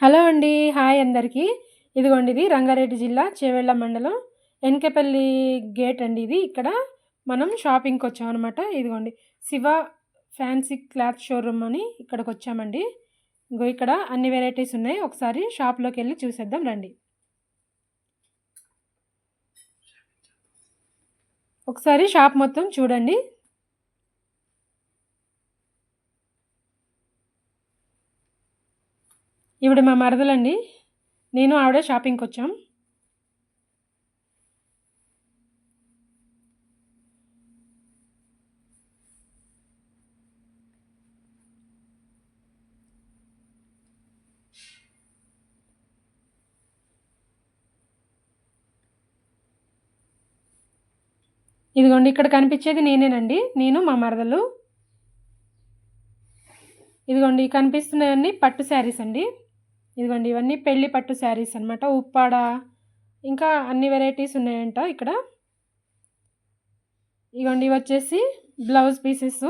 Hello అండి hi అందరికీ. ఇదిగోండి ఇది రంగారెడ్డి జిల్లా చేవెళ్ళ మండలం ఎన్కెపల్లి గేట్ అండి ఇది. ఇక్కడ మనం షాపింగ్కి వచ్చామన్నమాట ఇదిగోండి శివ ఫ్యాన్సీ క్లాత్ షోరూమ్ అని ఇక్కడికి వచ్చామండి. ఇంకో ఇక్కడ అన్ని వెరైటీస్ ఉన్నాయి. ఒకసారి షాప్లోకి వెళ్ళి చూసేద్దాం రండి. ఒకసారి షాప్ మొత్తం చూడండి. ఇవిడ మా మరదలండి. నేను ఆవిడ షాపింగ్కి వచ్చాం. ఇదిగోండి ఇక్కడ కనిపించేది నేనేనండి. నేను మా మరదలు. ఇదిగోండి కనిపిస్తున్నాయన్నీ పట్టు శారీస్ అండి. ఇదిగోండి ఇవన్నీ పెళ్ళి పట్టు శారీస్ అనమాట ఉప్పాడ ఇంకా అన్ని వెరైటీస్ ఉన్నాయంట ఇక్కడ. ఇగోండి ఇవి వచ్చేసి బ్లౌజ్ పీసెస్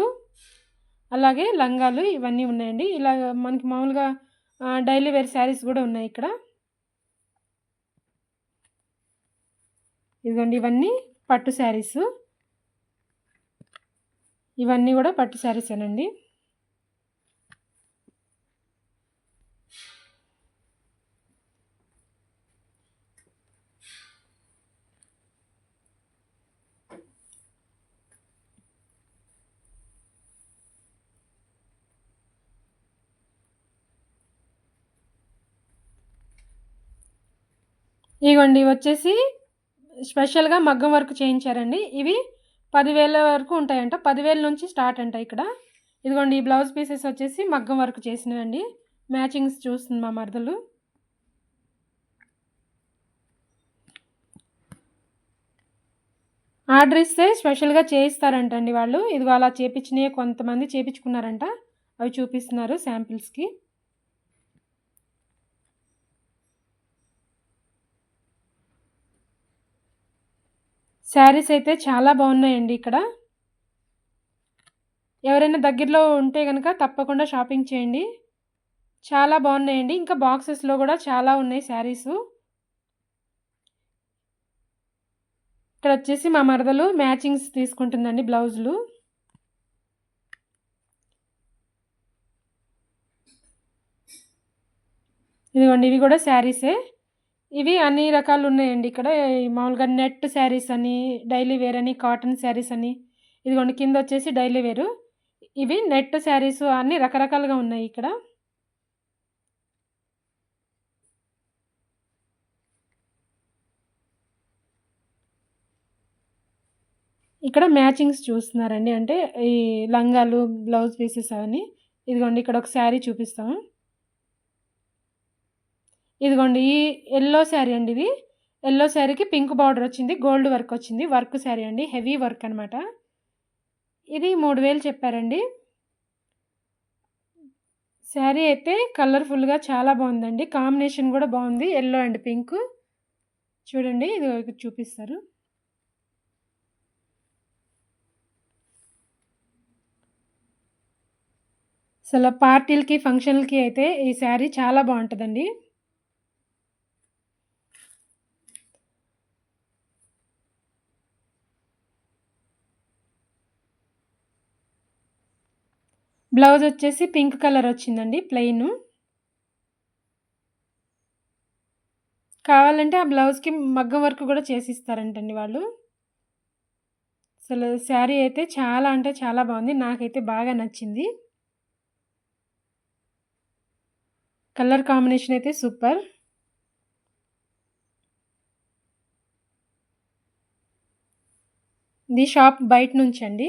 అలాగే లంగాలు ఇవన్నీ ఉన్నాయండి. ఇలా మనకి మామూలుగా డైలీ వేర్ శారీస్ కూడా ఉన్నాయి ఇక్కడ. ఇదిగోండి ఇవన్నీ పట్టు శారీస్. ఇవన్నీ కూడా పట్టు శారీసేనండి. ఇవ్వండి వచ్చేసి స్పెషల్గా మగ్గం వర్క్ చేయించారండి. ఇవి పదివేల వరకు ఉంటాయంట. పదివేల నుంచి స్టార్ట్ అంట ఇక్కడ. ఇదిగోండి ఈ బ్లౌజ్ పీసెస్ వచ్చేసి మగ్గం వర్క్ చేసినవండి. మ్యాచింగ్స్ చూస్తుంది మా మరదలు. ఆర్డర్ ఇస్తే స్పెషల్గా చేయిస్తారంటండి వాళ్ళు. ఇదిగో అలా చేపించినవి కొంతమంది చేపించుకున్నారంట. అవి చూపిస్తున్నారు శాంపిల్స్కి. శారీస్ అయితే చాలా బాగున్నాయండి ఇక్కడ. ఎవరైనా దగ్గరలో ఉంటే కనుక తప్పకుండా షాపింగ్ చేయండి. చాలా బాగున్నాయండి. ఇంకా బాక్సెస్లో కూడా చాలా ఉన్నాయి శారీసు. ఇక్కడ వచ్చేసి మా మరదలు మ్యాచింగ్స్ తీసుకుంటుందండి బ్లౌజులు. ఇదిగోండి ఇవి కూడా శారీసే. ఇవి అన్ని రకాలు ఉన్నాయండి ఇక్కడ మామూలుగా నెట్ శారీస్ అని డైలీ వేర్ అని కాటన్ శారీస్ అని ఇదిగోండి కింద వచ్చేసి డైలీ వేరు. ఇవి నెట్ శారీస్ అన్ని రకరకాలుగా ఉన్నాయి ఇక్కడ. ఇక్కడ మ్యాచింగ్స్ చూస్తున్నారండి. అంటే ఈ లంగాలు బ్లౌజ్ పీసెస్ అవన్నీ. ఇదిగోండి ఇక్కడ ఒక శారీ చూపిస్తాము. ఇదిగోండి ఈ ఎల్లో శారీ అండి ఇది. ఎల్లో శారీకి పింక్ బార్డర్ వచ్చింది గోల్డ్ వర్క్ వచ్చింది వర్క్ శారీ అండి హెవీ వర్క్ అనమాట ఇది మూడు వేలు చెప్పారండి. శారీ అయితే కలర్ఫుల్గా చాలా బాగుందండి. కాంబినేషన్ కూడా బాగుంది ఎల్లో అండ్ పింక్ చూడండి ఇది చూపిస్తారు. అసలు పార్టీలకి ఫంక్షన్లకి అయితే ఈ శారీ చాలా బాగుంటుందండి. బ్లౌజ్ వచ్చేసి పింక్ కలర్ వచ్చిందండి ప్లెయిన్ కావాలంటే ఆ బ్లౌజ్కి మగ్గం వర్క్ కూడా చేసిస్తారంటండి వాళ్ళు. అసలు శారీ అయితే చాలా అంటే చాలా బాగుంది నాకైతే బాగా నచ్చింది. కలర్ కాంబినేషన్ అయితే సూపర్ ఇది షాప్ బయట నుంచి అండి